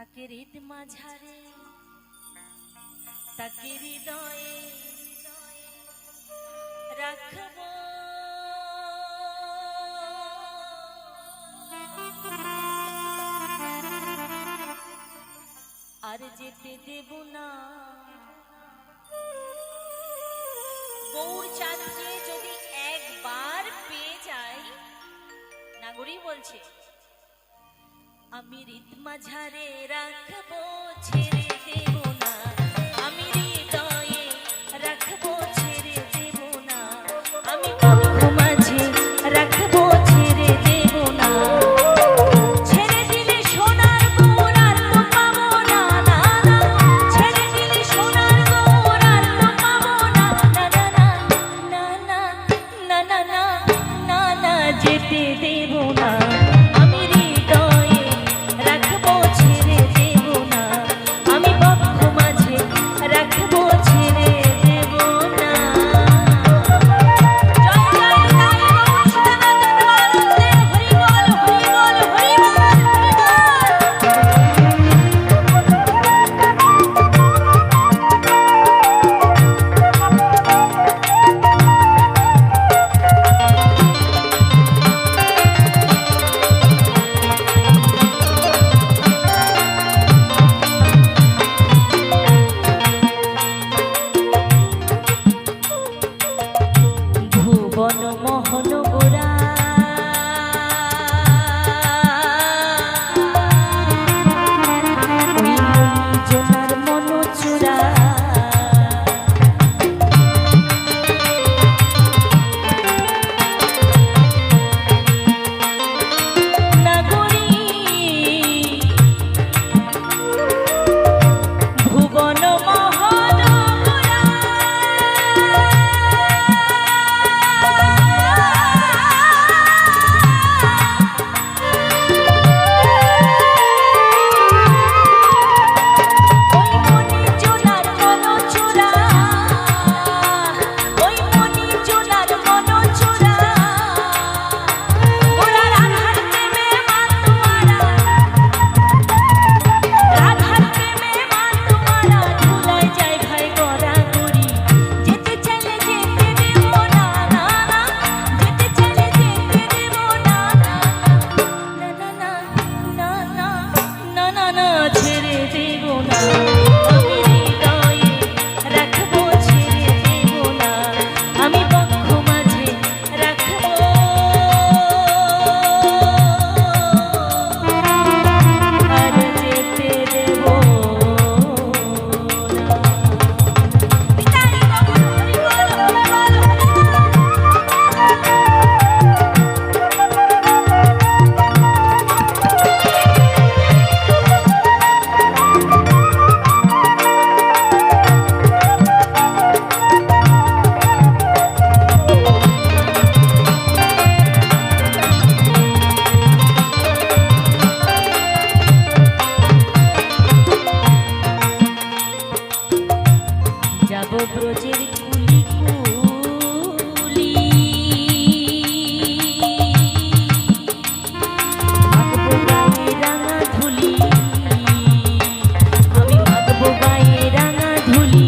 তাকে হৃদ মাঝারে, তাকে হৃদয়ে রাখব। আর যেতে দেব না। গৌর চাঁদকে যদি একবার পেয়ে যাই নাগরি বলছে আমি রিত মাঝারে রাখব ছেড়ে ব্রজের কুলি কুলি। রাঙা ধুলি। আমি মাগবো গায়ে রাঙা ধুলি।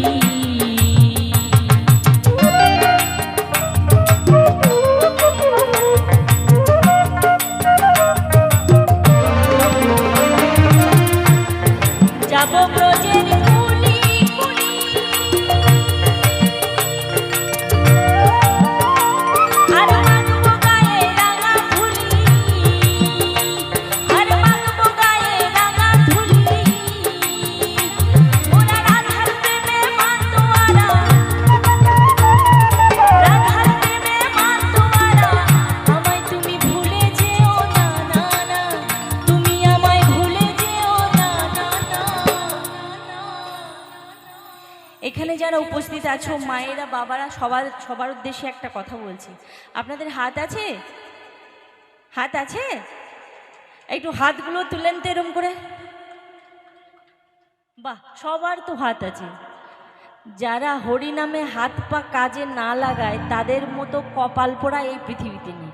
যাব ব্রজের এখানে যারা উপস্থিত আছো, মায়েরা, বাবারা, সবার সবার উদ্দেশ্যে একটা কথা বলছি। আপনাদের হাত আছে? হাত আছে? একটু হাতগুলো তুলেন তো এরম করে। বাহ, সবার তো হাত আছে। যারা হরিনামে হাত পা কাজে না লাগায়, তাদের মতো কপাল পোড়া এই পৃথিবীতে নেই।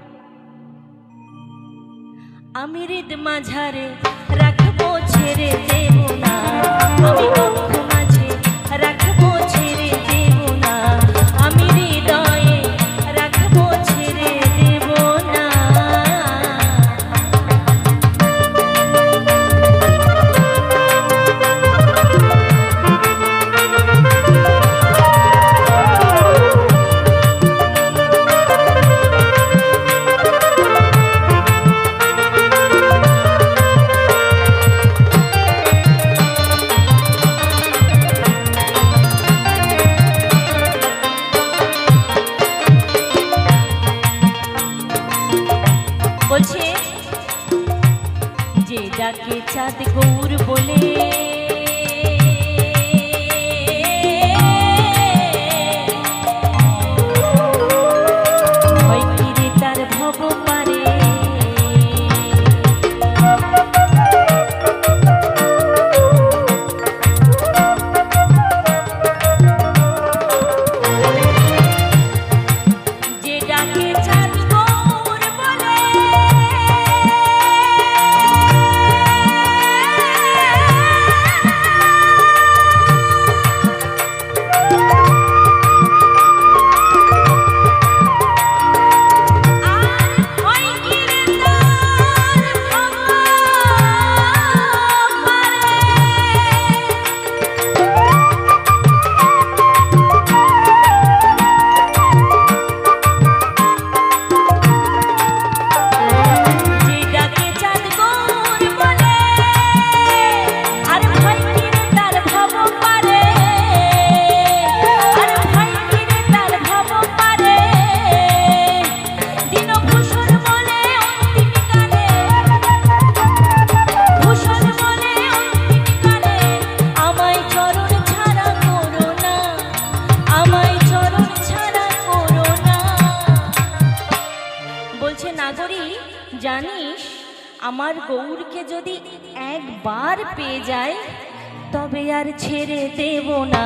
আমি হৃদ মাঝারে রাখব, ছেড়ে দেব না। fanático আমার গৌরকে যদি একবার পেয়ে যায় তবে আর ছেড়ে দেব না।